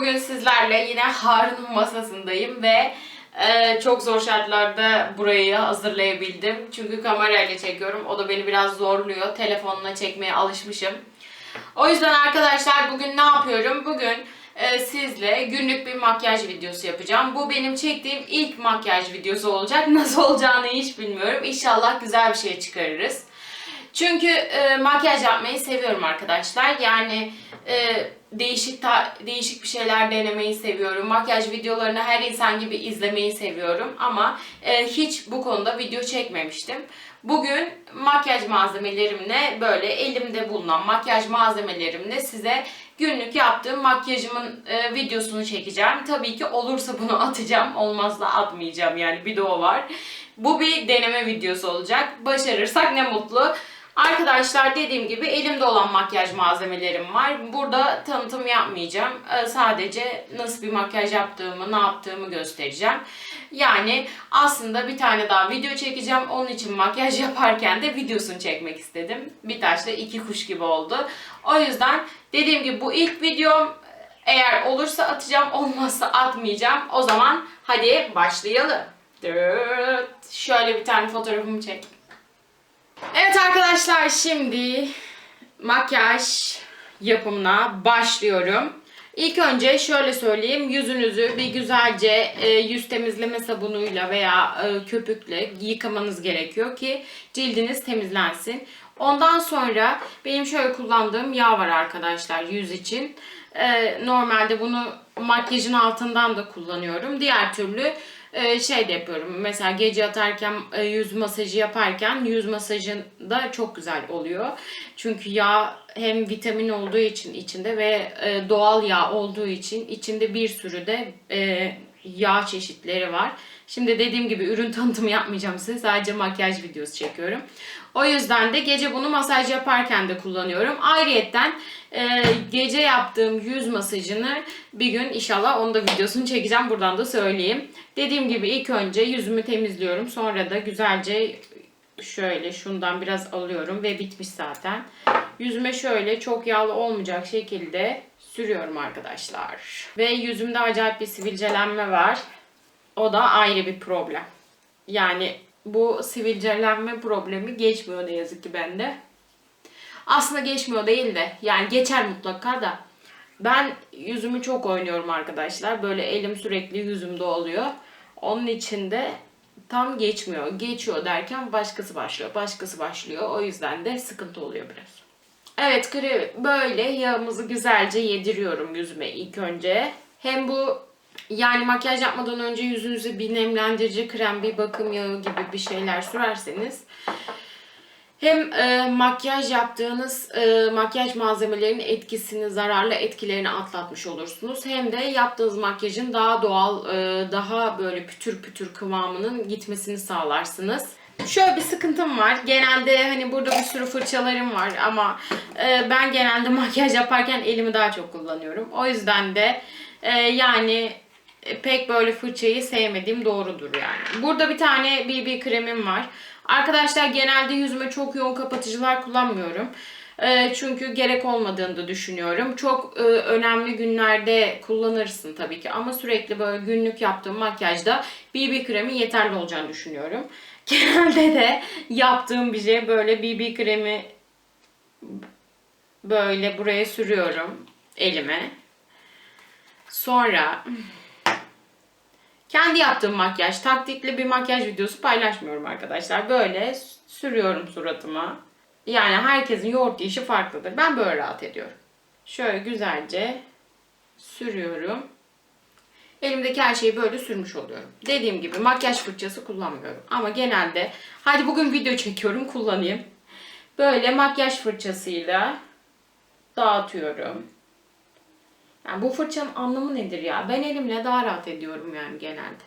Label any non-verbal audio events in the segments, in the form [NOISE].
Bugün sizlerle yine Harun'un masasındayım ve e, çok zor şartlarda burayı hazırlayabildim. Çünkü kamerayla çekiyorum. O da beni biraz zorluyor. Telefonla çekmeye alışmışım. O yüzden arkadaşlar bugün ne yapıyorum? Bugün e, sizle günlük bir makyaj videosu yapacağım. Bu benim çektiğim ilk makyaj videosu olacak. [LAUGHS] Nasıl olacağını hiç bilmiyorum. İnşallah güzel bir şey çıkarırız. Çünkü e, makyaj yapmayı seviyorum arkadaşlar. Yani e, değişik ta- değişik bir şeyler denemeyi seviyorum. Makyaj videolarını her insan gibi izlemeyi seviyorum ama e, hiç bu konuda video çekmemiştim. Bugün makyaj malzemelerimle böyle elimde bulunan makyaj malzemelerimle size günlük yaptığım makyajımın e, videosunu çekeceğim. Tabii ki olursa bunu [LAUGHS] atacağım. Olmazsa atmayacağım yani bir de o var. Bu bir deneme videosu olacak. Başarırsak ne mutlu. Arkadaşlar dediğim gibi elimde olan makyaj malzemelerim var. Burada tanıtım yapmayacağım. Ee, Sadece nasıl bir makyaj yaptığımı, ne yaptığımı göstereceğim. Yani aslında bir tane daha video çekeceğim. Onun için makyaj [LAUGHS] yaparken de videosunu çekmek istedim. Bir taşla iki kuş gibi oldu. O yüzden dediğim gibi bu ilk videom. Eğer olursa atacağım, olmazsa atmayacağım. O zaman hadi başlayalım. Şöyle bir tane fotoğrafımı çek. Evet arkadaşlar şimdi makyaj yapımına başlıyorum. İlk önce şöyle söyleyeyim yüzünüzü bir güzelce e, yüz temizleme sabunuyla veya e, köpükle yıkamanız gerekiyor ki cildiniz temizlensin. Ondan sonra benim şöyle kullandığım yağ var arkadaşlar yüz için. E, normalde bunu makyajın altından da kullanıyorum. Diğer türlü e, şey de yapıyorum. Mesela gece yatarken e, yüz masajı yaparken yüz masajında çok güzel oluyor. Çünkü yağ hem vitamin olduğu için içinde ve e, doğal yağ olduğu için içinde bir sürü de e, yağ çeşitleri var. Şimdi dediğim gibi ürün tanıtımı yapmayacağım size. Sadece makyaj videosu çekiyorum. O yüzden de gece bunu masaj yaparken de kullanıyorum. Ayrıyetten e, gece yaptığım yüz masajını bir gün inşallah onu da videosunu çekeceğim. Buradan da söyleyeyim. Dediğim gibi ilk önce yüzümü temizliyorum. Sonra da güzelce şöyle şundan biraz alıyorum ve bitmiş zaten. Yüzüme şöyle çok yağlı olmayacak şekilde sürüyorum arkadaşlar. Ve yüzümde acayip bir sivilcelenme var. O da ayrı bir problem. Yani bu sivilcelenme problemi geçmiyor ne yazık ki bende. Aslında geçmiyor değil de yani geçer mutlaka da. Ben yüzümü çok oynuyorum arkadaşlar. Böyle elim sürekli yüzümde oluyor. Onun için de tam geçmiyor. Geçiyor derken başkası başlıyor. Başkası başlıyor. O yüzden de sıkıntı oluyor biraz. Evet böyle yağımızı güzelce yediriyorum yüzüme ilk önce. Hem bu yani makyaj yapmadan önce yüzünüze bir nemlendirici krem, bir bakım yağı gibi bir şeyler sürerseniz hem e, makyaj yaptığınız e, makyaj malzemelerinin etkisini, zararlı etkilerini atlatmış olursunuz. Hem de yaptığınız makyajın daha doğal, e, daha böyle pütür pütür kıvamının gitmesini sağlarsınız. Şöyle bir sıkıntım var. Genelde hani burada bir sürü fırçalarım var ama e, ben genelde [LAUGHS] makyaj yaparken elimi daha çok kullanıyorum. O yüzden de e, yani pek böyle fırçayı sevmediğim doğrudur yani. Burada bir tane BB kremim var. Arkadaşlar genelde yüzüme çok yoğun kapatıcılar kullanmıyorum. E, çünkü gerek olmadığını da düşünüyorum. Çok e, önemli günlerde kullanırsın tabii ki ama sürekli böyle günlük yaptığım makyajda BB kremi yeterli olacağını düşünüyorum. [LAUGHS] Genelde de yaptığım bir şey böyle BB kremi böyle buraya sürüyorum elime. Sonra kendi yaptığım makyaj, taktikli bir makyaj videosu paylaşmıyorum arkadaşlar. Böyle sürüyorum suratıma. Yani herkesin yoğurt işi farklıdır. Ben böyle rahat ediyorum. Şöyle güzelce sürüyorum. Elimdeki her şeyi böyle sürmüş oluyorum. Dediğim gibi makyaj fırçası kullanmıyorum. Ama genelde hadi bugün video çekiyorum kullanayım. Böyle makyaj fırçasıyla dağıtıyorum. Yani bu fırçanın anlamı nedir ya? Ben elimle daha rahat ediyorum yani genelde.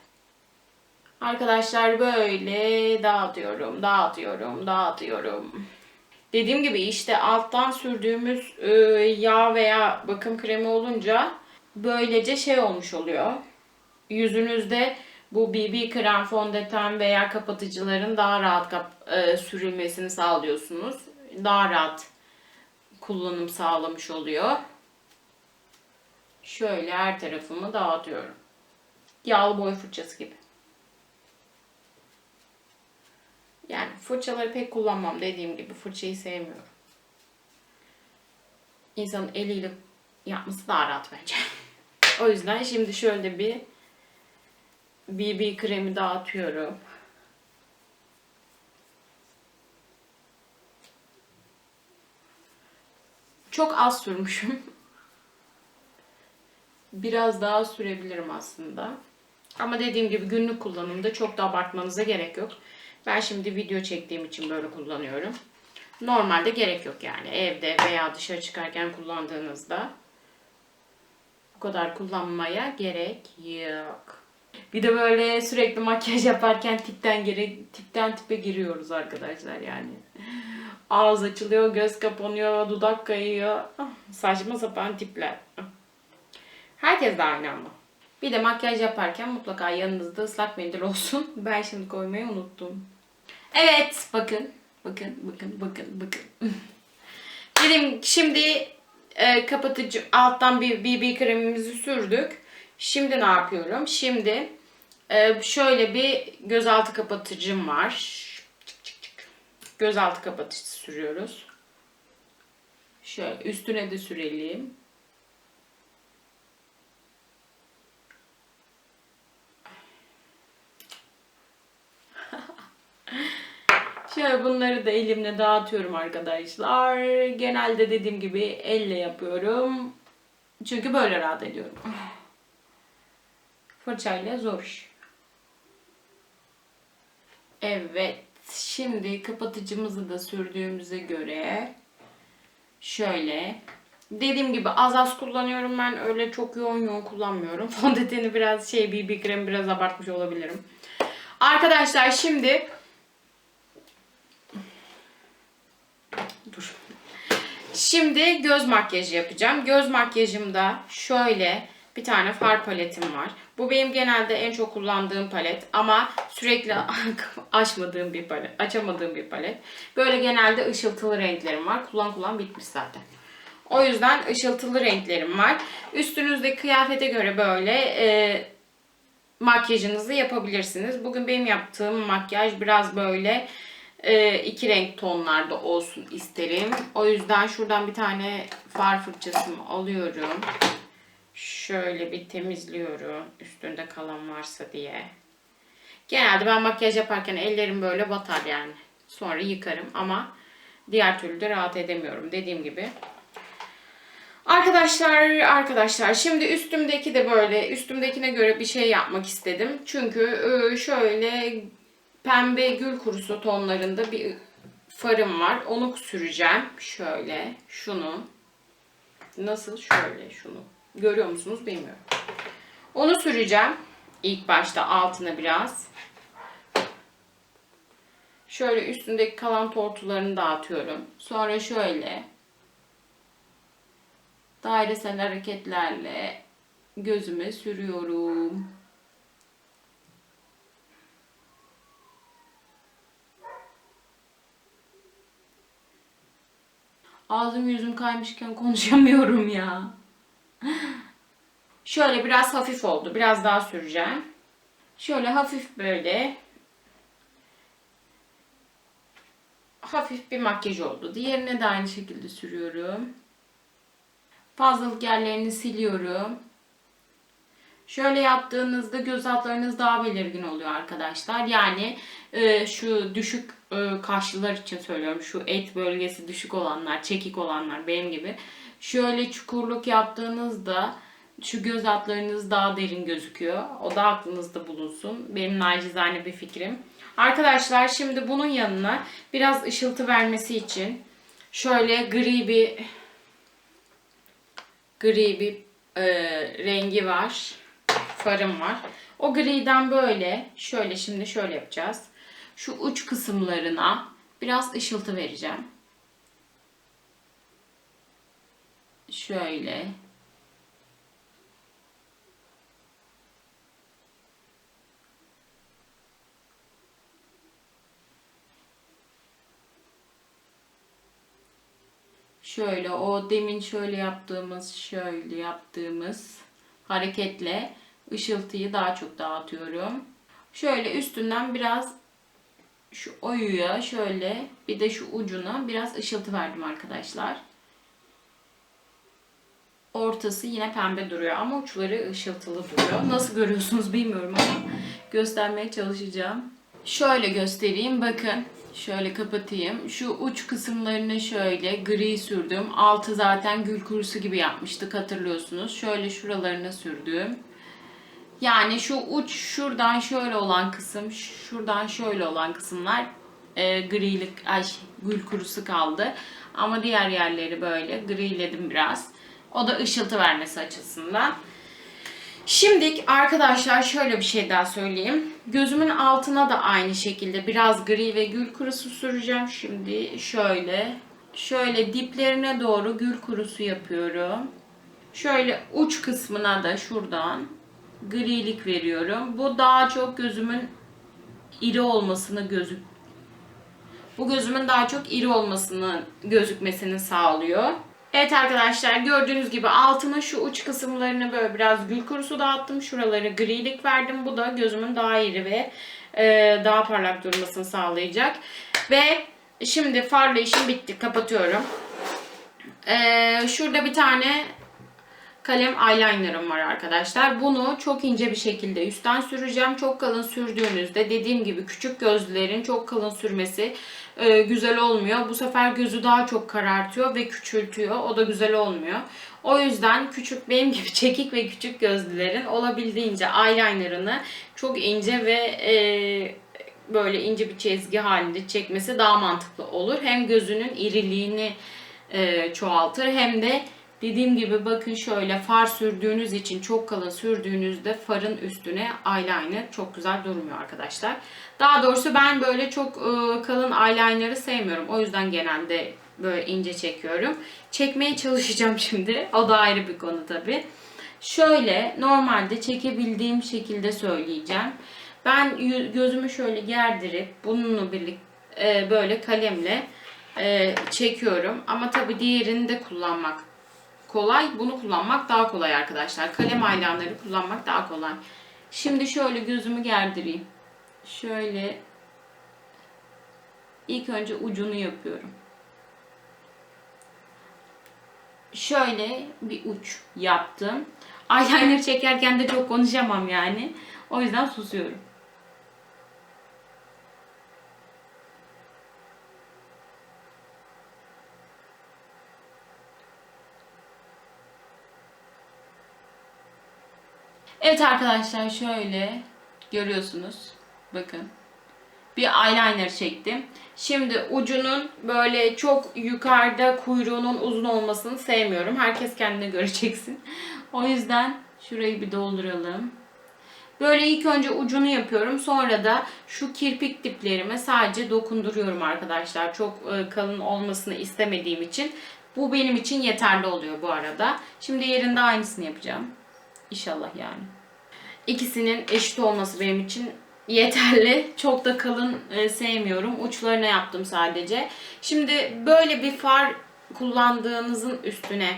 Arkadaşlar böyle dağıtıyorum, dağıtıyorum, dağıtıyorum. Dediğim gibi işte alttan sürdüğümüz e, yağ veya bakım kremi olunca böylece şey olmuş oluyor. Yüzünüzde bu BB krem, fondöten veya kapatıcıların daha rahat kap- e, sürülmesini sağlıyorsunuz. Daha rahat kullanım sağlamış oluyor. Şöyle her tarafımı dağıtıyorum. Yağlı boy fırçası gibi. Yani fırçaları pek kullanmam dediğim gibi fırçayı sevmiyorum. İnsanın eliyle yapması daha rahat bence. [LAUGHS] o yüzden şimdi şöyle bir BB kremi dağıtıyorum. Çok az sürmüşüm. Biraz daha sürebilirim aslında. Ama dediğim gibi günlük kullanımda çok da abartmanıza gerek yok. Ben şimdi video çektiğim için böyle kullanıyorum. Normalde gerek yok yani. Evde veya dışarı çıkarken kullandığınızda bu kadar kullanmaya gerek yok. Bir de böyle sürekli makyaj yaparken tipten geri tipten tipe giriyoruz arkadaşlar yani. Ağız açılıyor, göz kapanıyor, dudak kayıyor. Ah, Saçma sapan tipler. Herkes de aynı ama. Bir de makyaj yaparken mutlaka yanınızda ıslak mendil olsun. [LAUGHS] Ben şimdi koymayı unuttum. Evet, bakın. Bakın, bakın, bakın, bakın. [LAUGHS] Dedim şimdi e, kapatıcı alttan bir BB kremimizi sürdük. Şimdi ne yapıyorum? Şimdi e, şöyle bir gözaltı kapatıcım var. Çık, çık, çık. Gözaltı kapatıcısı sürüyoruz. Şöyle üstüne de sürelim. Şöyle bunları da elimle dağıtıyorum arkadaşlar. Genelde dediğim gibi elle yapıyorum. Çünkü böyle rahat ediyorum. Fırçayla zor iş. Evet. Şimdi kapatıcımızı da sürdüğümüze göre şöyle dediğim gibi az az kullanıyorum ben öyle çok yoğun yoğun kullanmıyorum. [LAUGHS] Fondöteni biraz şey BB kremi biraz abartmış olabilirim. Arkadaşlar şimdi Dur. Şimdi göz makyajı yapacağım. Göz makyajımda şöyle bir tane far paletim var. Bu benim genelde en çok kullandığım palet ama sürekli [LAUGHS] açmadığım bir palet, açamadığım bir palet. Böyle genelde ışıltılı renklerim var. Kullan kullan bitmiş zaten. O yüzden ışıltılı renklerim var. Üstünüzde kıyafete göre böyle e, makyajınızı yapabilirsiniz. Bugün benim yaptığım makyaj biraz böyle e, iki renk tonlarda olsun isterim. O yüzden şuradan bir tane far fırçasımı alıyorum. Şöyle bir temizliyorum. Üstünde kalan varsa diye. Genelde ben makyaj yaparken ellerim böyle batar yani. Sonra yıkarım ama diğer türlü de rahat edemiyorum dediğim gibi. Arkadaşlar, arkadaşlar şimdi üstümdeki de böyle üstümdekine göre bir şey yapmak istedim. Çünkü e, şöyle pembe gül kurusu tonlarında bir farım var. Onu süreceğim. Şöyle şunu. Nasıl? Şöyle şunu. Görüyor musunuz bilmiyorum. Onu süreceğim. İlk başta altına biraz. Şöyle üstündeki kalan tortularını dağıtıyorum. Sonra şöyle dairesel hareketlerle gözüme sürüyorum. Ağzım yüzüm kaymışken konuşamıyorum ya. Şöyle biraz hafif oldu. Biraz daha süreceğim. Şöyle hafif böyle hafif bir makyaj oldu. Diğerine de aynı şekilde sürüyorum. Fazlalık yerlerini siliyorum. Şöyle yaptığınızda göz altlarınız daha belirgin oluyor arkadaşlar. Yani e, şu düşük e, kaşlılar için söylüyorum. Şu et bölgesi düşük olanlar, çekik olanlar benim gibi. Şöyle çukurluk yaptığınızda şu göz altlarınız daha derin gözüküyor. O da aklınızda bulunsun. Benim nacizane bir fikrim. Arkadaşlar şimdi bunun yanına biraz ışıltı vermesi için şöyle gri bir gri bir e, rengi var. Farım var. O griden böyle şöyle şimdi şöyle yapacağız. Şu uç kısımlarına biraz ışıltı vereceğim. Şöyle. Şöyle o demin şöyle yaptığımız, şöyle yaptığımız hareketle ışıltıyı daha çok dağıtıyorum. Şöyle üstünden biraz şu oyuya şöyle bir de şu ucuna biraz ışıltı verdim arkadaşlar. Ortası yine pembe duruyor ama uçları ışıltılı duruyor. Nasıl görüyorsunuz bilmiyorum ama göstermeye çalışacağım. Şöyle göstereyim bakın. Şöyle kapatayım. Şu uç kısımlarını şöyle gri sürdüm. Altı zaten gül kurusu gibi yapmıştık hatırlıyorsunuz. Şöyle şuralarına sürdüm. Yani şu uç şuradan şöyle olan kısım, şuradan şöyle olan kısımlar e, grilik, ay gül kurusu kaldı. Ama diğer yerleri böyle griledim biraz. O da ışıltı vermesi açısından. Şimdi arkadaşlar şöyle bir şey daha söyleyeyim. Gözümün altına da aynı şekilde biraz gri ve gül kurusu süreceğim. Şimdi şöyle şöyle diplerine doğru gül kurusu yapıyorum. Şöyle uç kısmına da şuradan grilik veriyorum. Bu daha çok gözümün iri olmasını gözük bu gözümün daha çok iri olmasını gözükmesini sağlıyor. Evet arkadaşlar gördüğünüz gibi altıma şu uç kısımlarını böyle biraz gül kurusu dağıttım. Şuraları grilik verdim. Bu da gözümün daha iri ve e, daha parlak durmasını sağlayacak. Ve şimdi farla işim bitti. Kapatıyorum. E, şurada bir tane kalem eyelinerım var arkadaşlar. Bunu çok ince bir şekilde üstten süreceğim. Çok kalın sürdüğünüzde dediğim gibi küçük gözlerin çok kalın sürmesi e, güzel olmuyor. Bu sefer gözü daha çok karartıyor ve küçültüyor. O da güzel olmuyor. O yüzden küçük benim gibi [LAUGHS] çekik ve küçük gözlülerin olabildiğince eyelinerını çok ince ve e, böyle ince bir çizgi halinde çekmesi daha mantıklı olur. Hem gözünün iriliğini e, çoğaltır hem de Dediğim gibi bakın şöyle far sürdüğünüz için çok kalın sürdüğünüzde farın üstüne eyeliner çok güzel durmuyor arkadaşlar. Daha doğrusu ben böyle çok e, kalın eyeliner'ı sevmiyorum. O yüzden genelde böyle ince çekiyorum. Çekmeye çalışacağım [LAUGHS] şimdi. O da ayrı bir konu tabi. Şöyle normalde çekebildiğim şekilde söyleyeceğim. Ben gözümü şöyle gerdirip bununla birlikte böyle kalemle e, çekiyorum. Ama tabi diğerini de kullanmak kolay. Bunu kullanmak daha kolay arkadaşlar. Kalem aylanları kullanmak daha kolay. Şimdi şöyle gözümü gerdireyim. Şöyle ilk önce ucunu yapıyorum. Şöyle bir uç yaptım. Eyeliner çekerken de çok konuşamam yani. O yüzden susuyorum. Evet arkadaşlar şöyle görüyorsunuz. Bakın. Bir eyeliner çektim. Şimdi ucunun böyle çok yukarıda kuyruğunun uzun olmasını sevmiyorum. Herkes kendine göre çeksin. O yüzden şurayı bir dolduralım. Böyle ilk önce ucunu yapıyorum. Sonra da şu kirpik diplerime sadece dokunduruyorum arkadaşlar. Çok e, kalın olmasını istemediğim için. Bu benim için yeterli oluyor bu arada. Şimdi yerinde aynısını yapacağım. İnşallah yani. İkisinin eşit olması benim için yeterli. Çok da kalın e, sevmiyorum. Uçlarına yaptım sadece. Şimdi böyle bir far kullandığınızın üstüne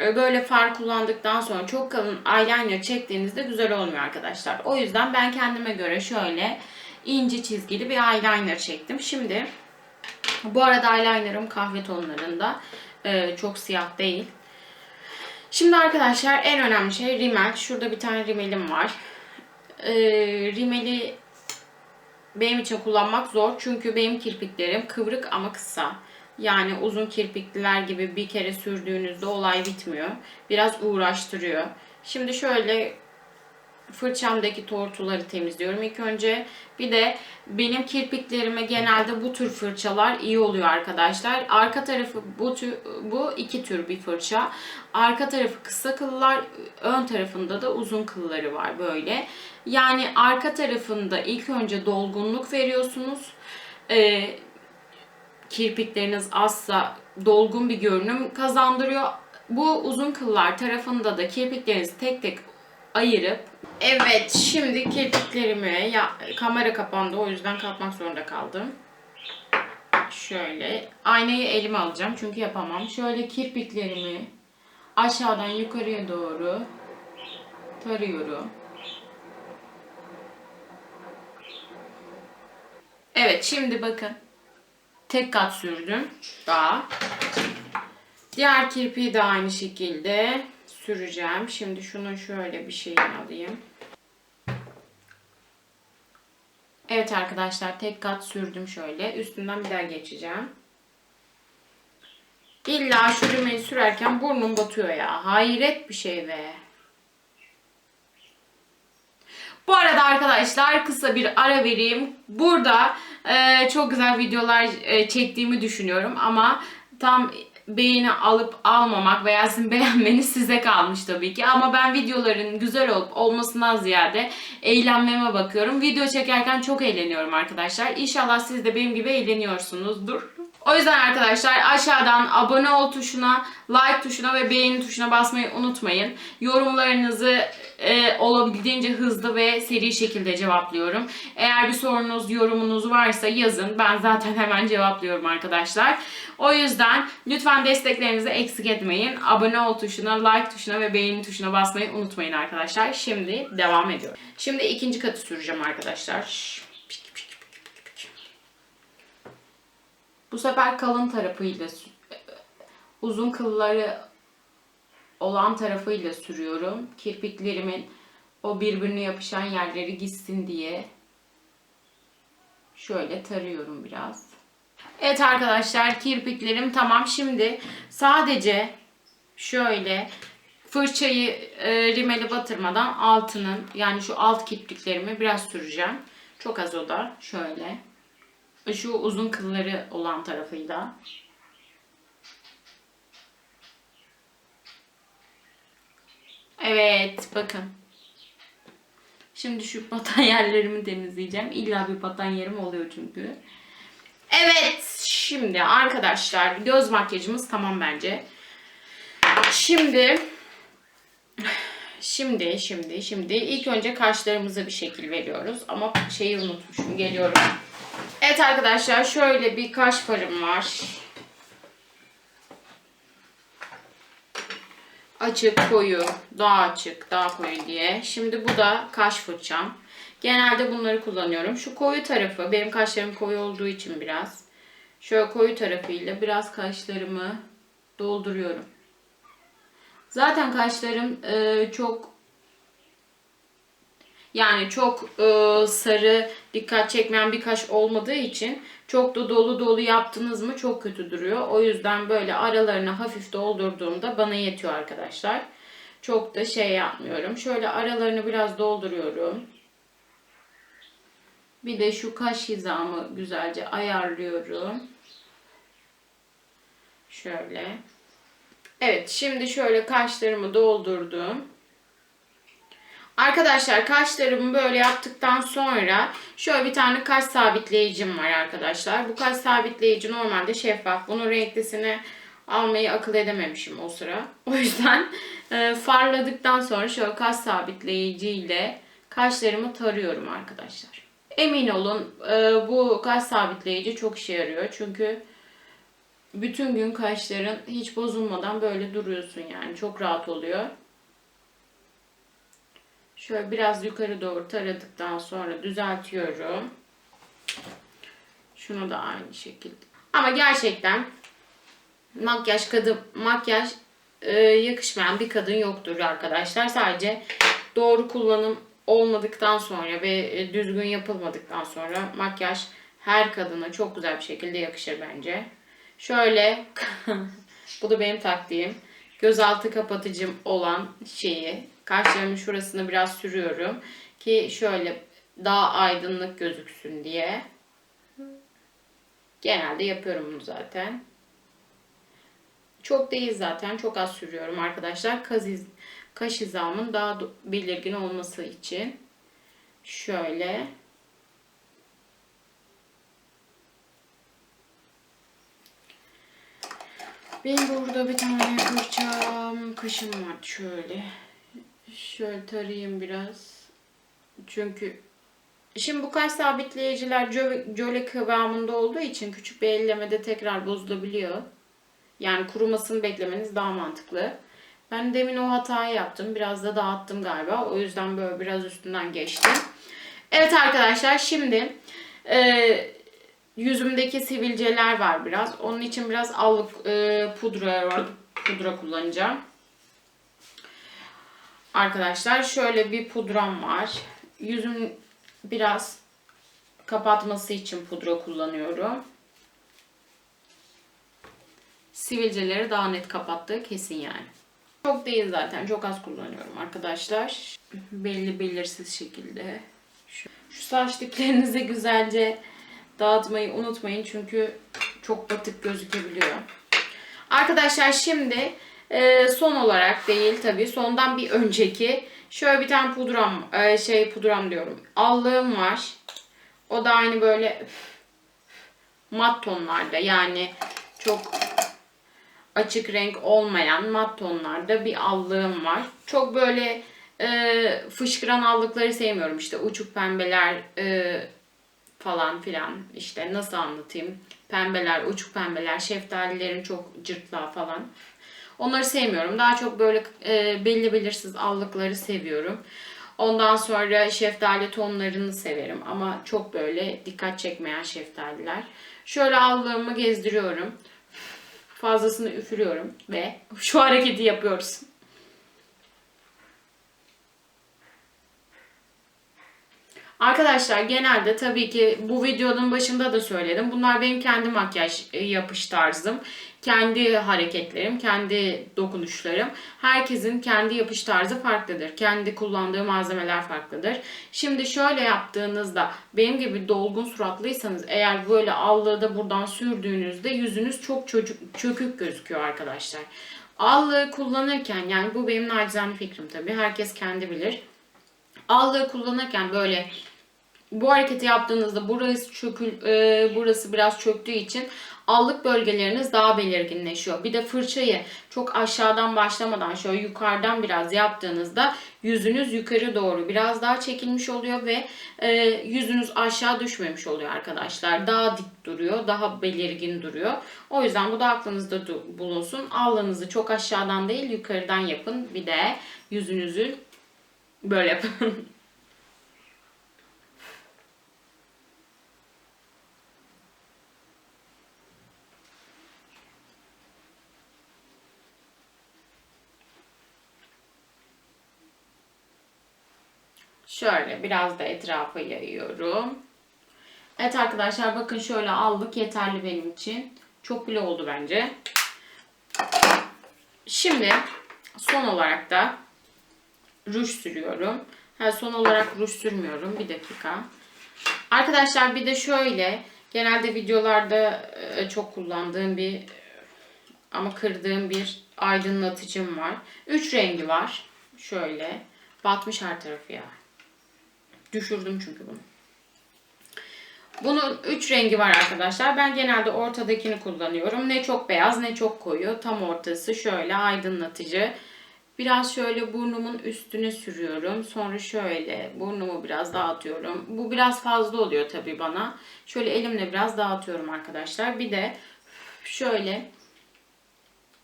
e, böyle far kullandıktan sonra çok kalın eyeliner çektiğinizde güzel olmuyor arkadaşlar. O yüzden ben kendime göre şöyle ince çizgili bir eyeliner çektim. Şimdi bu arada eyelinerım kahve tonlarında. E, çok siyah değil. Şimdi arkadaşlar en önemli şey rimel. Şurada bir tane rimelim var. Ee, rimeli benim için kullanmak zor. Çünkü benim kirpiklerim kıvrık ama kısa. Yani uzun kirpikliler gibi bir kere sürdüğünüzde olay bitmiyor. Biraz uğraştırıyor. Şimdi şöyle fırçamdaki tortuları temizliyorum ilk önce. Bir de benim kirpiklerime genelde bu tür fırçalar iyi oluyor arkadaşlar. Arka tarafı bu tür, bu iki tür bir fırça. Arka tarafı kısa kıllar, ön tarafında da uzun kılları var böyle. Yani arka tarafında ilk önce dolgunluk veriyorsunuz. Ee, kirpikleriniz azsa dolgun bir görünüm kazandırıyor. Bu uzun kıllar tarafında da kirpiklerinizi tek tek ayırıp Evet şimdi kirpiklerimi ya kamera kapandı o yüzden kapatmak zorunda kaldım. Şöyle aynayı elime alacağım çünkü yapamam. Şöyle kirpiklerimi aşağıdan yukarıya doğru tarıyorum. Evet şimdi bakın. Tek kat sürdüm. Daha. Diğer kirpiği de aynı şekilde süreceğim. Şimdi şunun şöyle bir şeyini alayım. Evet arkadaşlar tek kat sürdüm şöyle. Üstünden bir daha geçeceğim. İlla şu rümeni sürerken burnum batıyor ya. Hayret bir şey be. Bu arada arkadaşlar kısa bir ara vereyim. Burada e, çok güzel videolar e, çektiğimi düşünüyorum ama tam beğeni alıp almamak veya sizin [LAUGHS] beğenmeniz size kalmış tabii ki. Ama ben videoların güzel olup olmasından ziyade eğlenmeme bakıyorum. Video çekerken çok eğleniyorum arkadaşlar. İnşallah siz de benim gibi eğleniyorsunuzdur. O yüzden arkadaşlar aşağıdan abone ol tuşuna, like tuşuna ve beğeni tuşuna basmayı unutmayın. Yorumlarınızı e, olabildiğince hızlı ve seri şekilde cevaplıyorum. Eğer bir sorunuz, yorumunuz varsa yazın. Ben zaten [LAUGHS] hemen cevaplıyorum arkadaşlar. O yüzden lütfen desteklerinizi eksik etmeyin. Abone ol tuşuna, like tuşuna ve beğeni tuşuna basmayı unutmayın arkadaşlar. Şimdi devam ediyorum. Şimdi ikinci katı süreceğim arkadaşlar. Bu sefer kalın tarafıyla uzun kılları olan tarafıyla sürüyorum. Kirpiklerimin o birbirine yapışan yerleri gitsin diye şöyle tarıyorum biraz. Evet arkadaşlar kirpiklerim tamam. Şimdi sadece şöyle fırçayı e, rimeli batırmadan altının yani şu alt kirpiklerimi biraz süreceğim. Çok az o da şöyle. Şu uzun kılları olan tarafıyla. Evet bakın. Şimdi şu batan yerlerimi temizleyeceğim. İlla bir batan yerim oluyor çünkü. Evet şimdi arkadaşlar göz makyajımız tamam bence. Şimdi şimdi şimdi şimdi ilk önce kaşlarımıza bir şekil veriyoruz. Ama şeyi unutmuşum geliyorum. Evet arkadaşlar şöyle bir kaş farım var. Açık, koyu, daha açık, daha koyu diye. Şimdi bu da kaş fırçam. Genelde bunları kullanıyorum. Şu koyu tarafı, benim kaşlarım koyu olduğu için biraz. Şöyle koyu tarafıyla biraz kaşlarımı dolduruyorum. Zaten kaşlarım e, çok yani çok e, sarı, dikkat çekmeyen bir kaş olmadığı için çok da dolu dolu yaptınız mı çok kötü duruyor. O yüzden böyle aralarını hafif doldurduğumda bana yetiyor arkadaşlar. Çok da şey yapmıyorum. Şöyle aralarını biraz dolduruyorum. Bir de şu kaş hizamı güzelce ayarlıyorum. Şöyle. Evet şimdi şöyle kaşlarımı doldurdum. Arkadaşlar kaşlarımı böyle yaptıktan sonra şöyle bir tane kaş sabitleyicim var arkadaşlar. Bu kaş sabitleyici normalde şeffaf. Bunun renklisini almayı akıl edememişim o sıra. O yüzden e, farladıktan sonra şöyle kaş sabitleyici ile kaşlarımı tarıyorum arkadaşlar. Emin olun e, bu kaş sabitleyici çok işe yarıyor. Çünkü bütün gün kaşların hiç bozulmadan böyle duruyorsun yani. Çok rahat oluyor. Şöyle biraz yukarı doğru taradıktan sonra düzeltiyorum. Şunu da aynı şekilde. Ama gerçekten makyaj kadın makyaj e, yakışmayan bir kadın yoktur arkadaşlar. Sadece doğru kullanım olmadıktan sonra ve e, düzgün yapılmadıktan sonra makyaj her kadına çok güzel bir şekilde yakışır bence. Şöyle [LAUGHS] bu da benim taktiğim. Gözaltı kapatıcım olan şeyi kaşlarımın şurasını biraz sürüyorum ki şöyle daha aydınlık gözüksün diye. Genelde yapıyorum bunu zaten. Çok değil zaten. Çok az sürüyorum arkadaşlar. Kaş, iz, kaş hizamın daha belirgin olması için. Şöyle. Benim burada bir tane fırçam, kaşım var şöyle. Şöyle tarayayım biraz. Çünkü Şimdi bu kaş sabitleyiciler jö- jöle kıvamında olduğu için küçük bir ellemede tekrar bozulabiliyor. Yani kurumasını beklemeniz daha mantıklı. Ben demin o hatayı yaptım. Biraz da dağıttım galiba. O yüzden böyle biraz üstünden geçtim. Evet arkadaşlar şimdi e, yüzümdeki sivilceler var biraz. Onun için biraz allık e, pudra pudra kullanacağım. Arkadaşlar şöyle bir pudram var. Yüzüm biraz kapatması için pudra kullanıyorum. Sivilceleri daha net kapattı kesin yani. Çok değil zaten. Çok az kullanıyorum arkadaşlar. Belli belirsiz şekilde. Şu, şu saç diplerinizi [LAUGHS] güzelce dağıtmayı unutmayın. Çünkü çok batık gözükebiliyor. Arkadaşlar şimdi e, son olarak değil tabii sondan bir önceki şöyle bir tane pudram e, şey pudram diyorum. Allığım var. O da aynı böyle mat tonlarda yani çok açık renk olmayan mat tonlarda bir allığım var. Çok böyle e, fışkıran allıkları sevmiyorum. İşte uçuk pembeler e, falan filan. İşte nasıl anlatayım? Pembeler, uçuk pembeler, şeftalilerin çok cırtlağı falan. Onları sevmiyorum. Daha çok böyle e, belli belirsiz allıkları seviyorum. Ondan sonra şeftali tonlarını severim ama çok böyle dikkat çekmeyen şeftaliler. Şöyle allığımı gezdiriyorum. Fazlasını üfürüyorum ve şu hareketi yapıyoruz. Arkadaşlar genelde tabii ki bu videonun başında da söyledim. Bunlar benim kendi makyaj e, yapış tarzım. Kendi hareketlerim, kendi dokunuşlarım. Herkesin kendi yapış tarzı farklıdır. Kendi kullandığı malzemeler farklıdır. Şimdi şöyle yaptığınızda benim gibi dolgun suratlıysanız eğer böyle allığı da buradan sürdüğünüzde yüzünüz çok çocuk, çökük gözüküyor arkadaşlar. Allığı kullanırken yani bu benim nacizane fikrim tabii. Herkes kendi bilir allığı kullanırken böyle bu hareketi yaptığınızda burası çökül, e, burası biraz çöktüğü için allık bölgeleriniz daha belirginleşiyor. Bir de fırçayı çok aşağıdan başlamadan şöyle yukarıdan biraz yaptığınızda yüzünüz yukarı doğru biraz daha çekilmiş oluyor ve e, yüzünüz aşağı düşmemiş oluyor arkadaşlar. Daha dik duruyor, daha belirgin duruyor. O yüzden bu da aklınızda bulunsun. Allığınızı çok aşağıdan değil yukarıdan yapın. Bir de yüzünüzü böyle yapın. [LAUGHS] Şöyle biraz da etrafa yayıyorum. Evet arkadaşlar bakın şöyle aldık yeterli benim için. Çok bile oldu bence. Şimdi son olarak da ruj sürüyorum. Ha, son olarak ruj sürmüyorum. Bir dakika. Arkadaşlar bir de şöyle genelde videolarda e, çok kullandığım bir ama kırdığım bir aydınlatıcım var. Üç rengi var. Şöyle. Batmış her tarafı ya. Düşürdüm çünkü bunu. Bunun 3 rengi var arkadaşlar. Ben genelde ortadakini kullanıyorum. Ne çok beyaz ne çok koyu. Tam ortası şöyle aydınlatıcı. Biraz şöyle burnumun üstüne sürüyorum. Sonra şöyle burnumu biraz dağıtıyorum. Bu biraz fazla oluyor tabii bana. Şöyle elimle biraz dağıtıyorum arkadaşlar. Bir de şöyle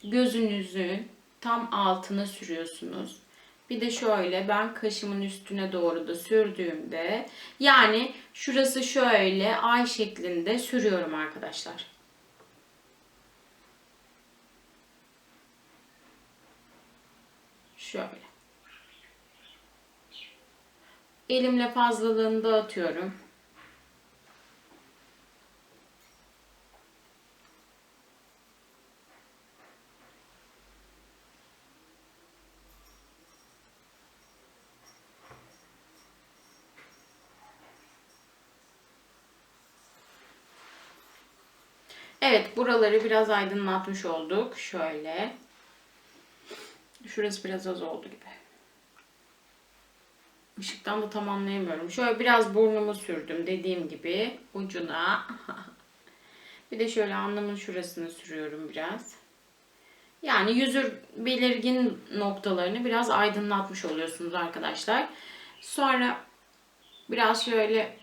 gözünüzün tam altına sürüyorsunuz. Bir de şöyle ben kaşımın üstüne doğru da sürdüğümde yani şurası şöyle ay şeklinde sürüyorum arkadaşlar. Şöyle. Elimle fazlalığını dağıtıyorum. Evet, buraları biraz aydınlatmış olduk. Şöyle. Şurası biraz az oldu gibi. Işıktan da tam anlayamıyorum. Şöyle biraz burnumu sürdüm dediğim gibi ucuna. [LAUGHS] bir de şöyle alnımın şurasını sürüyorum biraz. Yani yüzü belirgin noktalarını biraz aydınlatmış oluyorsunuz arkadaşlar. Sonra biraz şöyle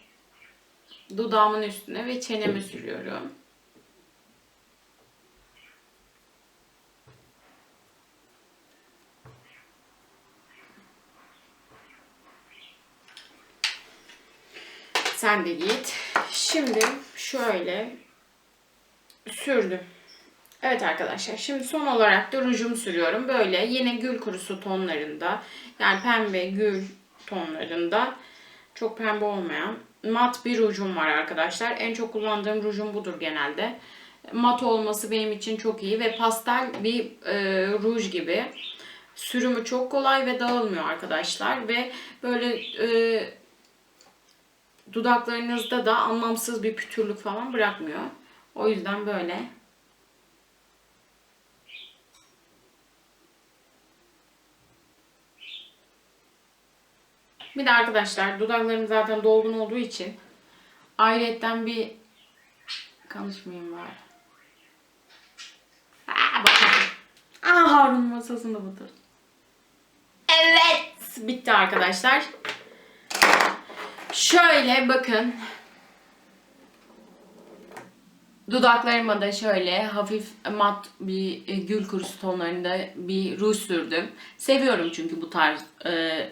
dudağımın üstüne ve çeneme sürüyorum. Sen de git. Şimdi şöyle sürdüm. Evet arkadaşlar şimdi son olarak da rujumu sürüyorum. Böyle yine gül kurusu tonlarında yani pembe gül tonlarında çok pembe olmayan mat bir rujum var arkadaşlar. En çok kullandığım rujum budur genelde. Mat olması benim için çok iyi ve pastel bir e, ruj gibi. Sürümü çok kolay ve dağılmıyor arkadaşlar ve böyle e, dudaklarınızda da anlamsız bir pütürlük falan bırakmıyor. O yüzden böyle Bir de arkadaşlar dudaklarım zaten dolgun olduğu için ayrıyetten bir konuşmayayım var. Aa, bakın. Aa, Harun masasında budur. Evet. Bitti arkadaşlar. Şöyle bakın. Dudaklarıma da şöyle hafif mat bir e, gül kurusu tonlarında bir ruj sürdüm. Seviyorum çünkü bu tarz e,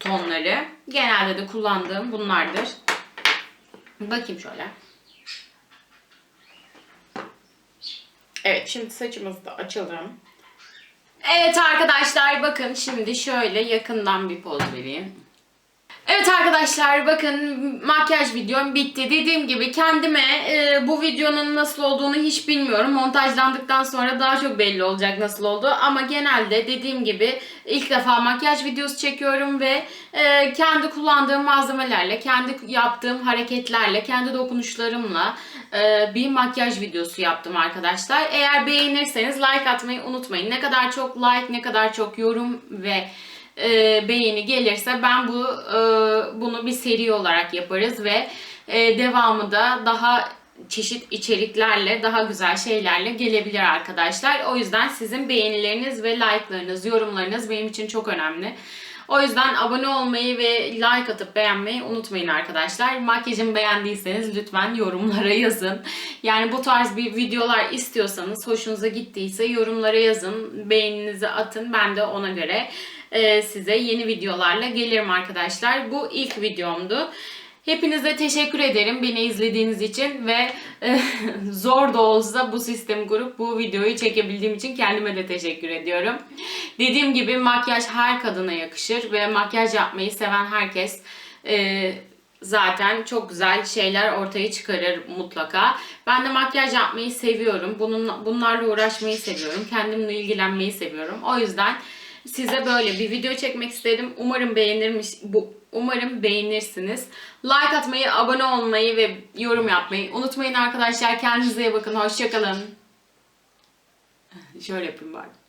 tonları. Genelde de kullandığım bunlardır. Bakayım şöyle. Evet şimdi saçımızı da açalım. Evet arkadaşlar bakın şimdi şöyle yakından bir poz vereyim. Evet arkadaşlar bakın makyaj videom bitti. Dediğim gibi kendime e, bu videonun nasıl olduğunu hiç bilmiyorum. Montajlandıktan sonra daha çok belli olacak nasıl olduğu. Ama genelde dediğim gibi ilk defa makyaj videosu çekiyorum ve e, kendi kullandığım malzemelerle, kendi yaptığım hareketlerle, kendi dokunuşlarımla e, bir makyaj videosu yaptım arkadaşlar. Eğer beğenirseniz like atmayı unutmayın. Ne kadar çok like, ne kadar çok yorum ve e, beğeni gelirse ben bu e, bunu bir seri olarak yaparız ve e, devamı da daha çeşit içeriklerle, daha güzel şeylerle gelebilir arkadaşlar. O yüzden sizin beğenileriniz ve like'larınız, yorumlarınız benim için çok önemli. O yüzden abone olmayı ve like atıp beğenmeyi unutmayın arkadaşlar. Makyajımı beğendiyseniz lütfen yorumlara yazın. Yani bu tarz bir videolar istiyorsanız, hoşunuza gittiyse yorumlara yazın, beğeninizi atın. Ben de ona göre size yeni videolarla gelirim arkadaşlar. Bu ilk videomdu. Hepinize teşekkür ederim beni izlediğiniz için ve e, [LAUGHS] zor da olsa bu sistemi kurup bu videoyu çekebildiğim için kendime de teşekkür ediyorum. Dediğim gibi makyaj her kadına yakışır ve makyaj yapmayı seven herkes e, zaten çok güzel şeyler ortaya çıkarır mutlaka. Ben de makyaj yapmayı seviyorum. Bunun, bunlarla uğraşmayı seviyorum. Kendimle ilgilenmeyi seviyorum. O yüzden size böyle bir video çekmek istedim. Umarım beğenirmiş bu umarım beğenirsiniz. Like atmayı, abone olmayı ve yorum yapmayı unutmayın arkadaşlar. Kendinize iyi bakın. Hoşçakalın. Şöyle yapayım bari.